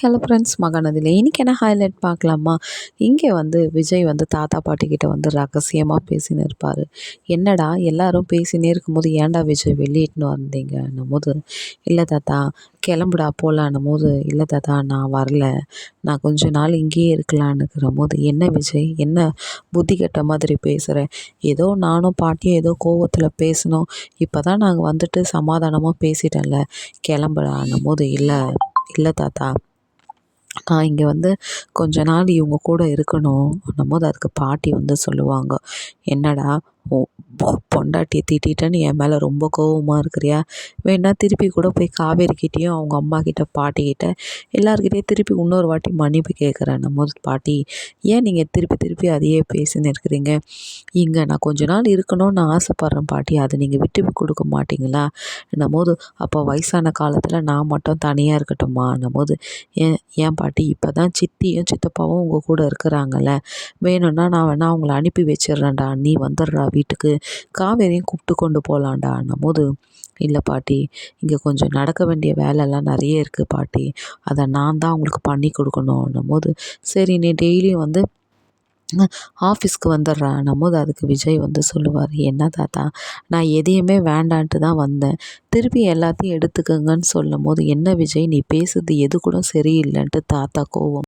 Hello friends மகாநதியில் இன்றைக்கி என்ன highlight பார்க்கலாமா? இங்கே வந்து விஜய் வந்து தாத்தா பாட்டிக்கிட்ட வந்து ரகசியமாக பேசின்னு இருப்பார். என்னடா எல்லாரும் பேசினே இருக்கும்போது ஏன்டா விஜய் வெளியிட்டுன்னு வந்தீங்கன்னும் போது இல்லை தாத்தா கிளம்புடா போகலான்னும் போது இல்லை தாத்தா நான் வரல. நான் கொஞ்ச நாள் இங்கேயே இருக்கலான்னுக்கிற போது என்ன விஜய்? என்ன புத்தி கெட்ட மாதிரி பேசுகிறேன் ஏதோ நானும் பாட்டியும் ஏதோ கோவத்தில் பேசினோம். இப்போ தான் நாங்கள் வந்துட்டு சமாதானமாக பேசிட்டேன்ல கிளம்புடான்னும் போது இல்லை இல்லை தாத்தா. நான் இங்கே வந்து கொஞ்ச நாள் இவங்க கூட இருக்கணும். போது அதுக்கு பாட்டி வந்து சொல்லுவாங்க என்னடா ஓ பொண்டாட்டியை திட்டிட்டேன்னு என் மேலே ரொம்ப கோவமாக இருக்கிறியா? வேணா திருப்பி கூட போய் காவேரிக்கிட்டேயும் அவங்க அம்மாக்கிட்ட பாட்டிக்கிட்ட எல்லாருக்கிட்டேயும் திருப்பி இன்னொரு வாட்டி மன்னிப்பு கேட்குறேன் நம்ம பாட்டி. ஏன் நீங்கள் திருப்பி திருப்பி அதையே பேசின்னு இருக்கிறீங்க? இங்கே நான் கொஞ்ச நாள் இருக்கணும்னு நான் ஆசைப்பட்றேன் பாட்டி. அதை நீங்கள் விட்டு கொடுக்க மாட்டிங்களா? போது அப்போ வயசான காலத்தில் நான் மட்டும் தனியாக இருக்கட்டுமா போது ஏன் ஏன் பாட்டி? இப்போ தான் சித்தியும் சித்தப்பாவும் உங்கள் கூட இருக்கிறாங்கல்ல. வேணும்னா நான் வேணா அவங்கள அனுப்பி வச்சிடுறேன்டா. நீ வந்துடுறா. வீட்டுக்கு காவேரியும் கூப்பிட்டு கொண்டு போகலான்டான்னும் போது இல்லை பாட்டி இங்கே கொஞ்சம் நடக்க வேண்டிய வேலைலாம் நிறைய இருக்குது பாட்டி. அதை நான் தான் அவங்களுக்கு பண்ணி கொடுக்கணுன்னும் போது சரி நீ டெய்லியும் வந்து ஆஃபீஸ்க்கு வந்துடுறேன் போது அதுக்கு விஜய் வந்து சொல்லுவார் என்ன தாத்தா நான் எதையுமே வேண்டான்ட்டு தான் வந்தேன். திருப்பி எல்லாத்தையும் எடுத்துக்கங்கன்னு சொல்லும் போது என்ன விஜய் நீ பேசுறது எது கூட சரியில்லைன்ட்டு தாத்தா கோவம்.